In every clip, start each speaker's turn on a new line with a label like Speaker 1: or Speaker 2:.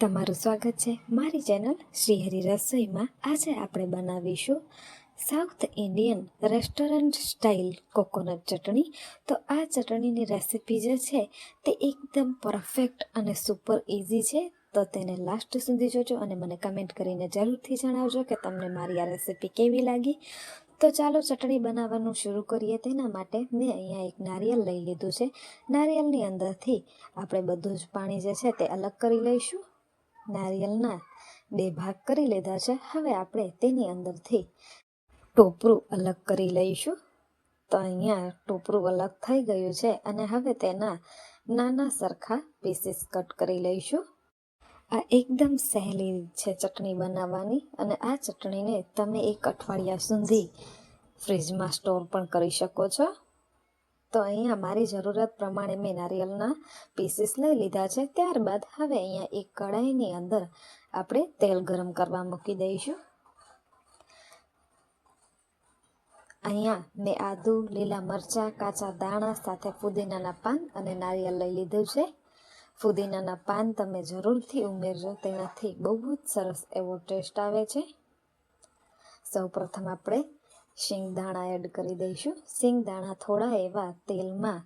Speaker 1: તમારું સ્વાગત છે મારી ચેનલ શ્રીહરિ રસોઈમાં. આજે આપણે બનાવીશું South Indian restaurant style coconut chutney. તો આ ચટણીની રેસિપી જે છે તે એકદમ પરફેક્ટ અને સુપર ઇઝી છે. તો તેને લાસ્ટ સુધી જોજો અને મને કમેન્ટ કરીને જરૂરથી જણાવજો કે તમને મારી આ રેસિપી કેવી લાગી. તો ચાલો ચટણી બનાવવાનું શરૂ કરીએ. તેના માટે મેં અહીંયા એક નારિયેલ લઈ લીધું છે. નારિયેલની અંદરથી આપણે બધું જ પાણી જે છે તે અલગ કરી લઈશું. નારિયેલના બે ભાગ કરી લીધા છે. હવે આપણે તેની અંદરથી ટોપરું અલગ કરી લઈશું. તો અહીંયા ટોપરું અલગ થઈ ગયું છે અને હવે તેના નાના સરખા પીસીસ કટ કરી લઈશું. આ એકદમ સહેલી છે ચટણી બનાવવાની અને આ ચટણીને તમે એક અઠવાડિયા સુધી ફ્રીજમાં સ્ટોર પણ કરી શકો છો. તો અહીંયા મારી જરૂરત પ્રમાણે મેં નારિયેળના પીસીસ લઈ લીધા છે. ત્યારબાદ હવે અહીંયા એક કઢાઈની અંદર આપણે તેલ ગરમ કરવા મૂકી દઈશું. અહીંયા મેં આદુ, લીલા મરચાં, કાચા દાણા સાથે ફુદીનાના પાન અને નારિયેળ લઈ લીધું છે. ફુદીનાના પાન તમે જરૂરથી ઉમેરજો, તેનાથી બહુ જ સરસ એવો ટેસ્ટ આવે છે. સૌ પ્રથમ આપણે શિંગદાણા એડ કરી દઈશું. શિંગદાણા થોડા એવા તેલમાં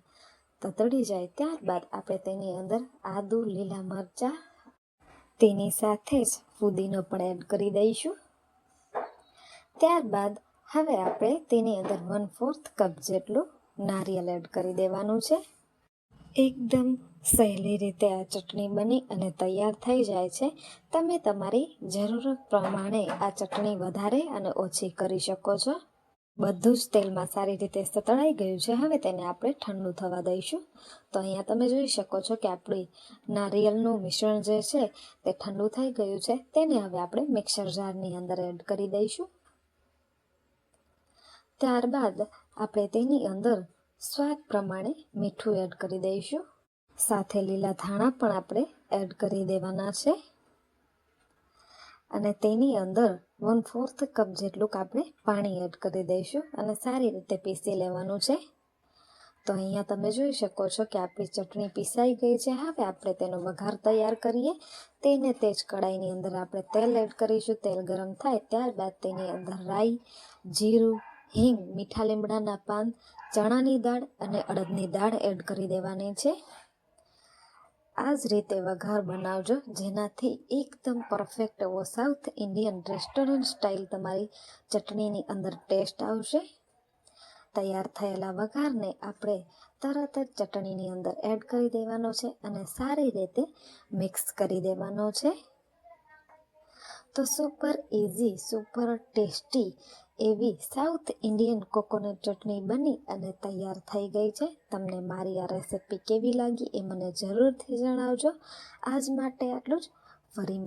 Speaker 1: તતડી જાય ત્યારબાદ આપણે તેની અંદર આદુ, લીલા મરચાં, તેની સાથે જ ફુદીનો પણ એડ કરી દઈશું. ત્યારબાદ હવે આપણે તેની અંદર વન ફોર્થ કપ જેટલું નારિયેલ એડ કરી દેવાનું છે. એકદમ સહેલી રીતે આ ચટણી બની અને તૈયાર થઈ જાય છે. તમે તમારી જરૂરત પ્રમાણે આ ચટણી વધારે અને ઓછી કરી શકો છો. બધું જ તેલમાં સારી રીતે સતળાઈ ગયું છે. હવે તેને આપણે ઠંડુ થવા દઈશું. તો અહીંયા તમે જોઈ શકો છો કે આપણી નારિયેળનું મિશ્રણ જે છે તે ઠંડુ થઈ ગયું છે. તેને હવે આપણે મિક્સર જારની અંદર એડ કરી દઈશું. ત્યારબાદ આપણે તેની અંદર સ્વાદ પ્રમાણે મીઠું એડ કરી દઈશું. સાથે લીલા ધાણા પણ આપણે એડ કરી દેવાના છે. અને તેની અંદર વન ફોર્થ કપ જેટલું આપણે પાણી એડ કરી દઈશું અને સારી રીતે પીસી લેવાનું છે. તો અહીંયા તમે જોઈ શકો છો કે આપણી ચટણી પીસાઈ ગઈ છે. હવે આપણે તેનો વઘાર તૈયાર કરીએ. તેને તે જ કડાઈની અંદર આપણે તેલ એડ કરીશું. તેલ ગરમ થાય ત્યારબાદ તેની અંદર રાઈ, જીરું, હિંગ, મીઠા લીમડાના પાન, ચણાની દાળ અને અડદની દાળ એડ કરી દેવાની છે. આ જ રીતે વઘાર બનાવજો, જેનાથી એકદમ પરફેક્ટ એવો સાઉથ ઇન્ડિયન રેસ્ટોરન્ટ સ્ટાઇલ તમારી ચટણીની અંદર ટેસ્ટ આવશે. તૈયાર થયેલા વઘારને આપણે તરત જ ચટણીની અંદર એડ કરી દેવાનો છે અને સારી રીતે મિક્સ કરી દેવાનો છે. તો સુપર ઇઝી સુપર ટેસ્ટી એવી સાઉથ ઇન્ડિયન કોકોનટ ચટણી બની અને તૈયાર થઈ ગઈ છે તમને મારી આ રેસિપી કેવી લાગી એ મને જરૂરથી જણાવજો આજ માટે આટલું જ ફરી.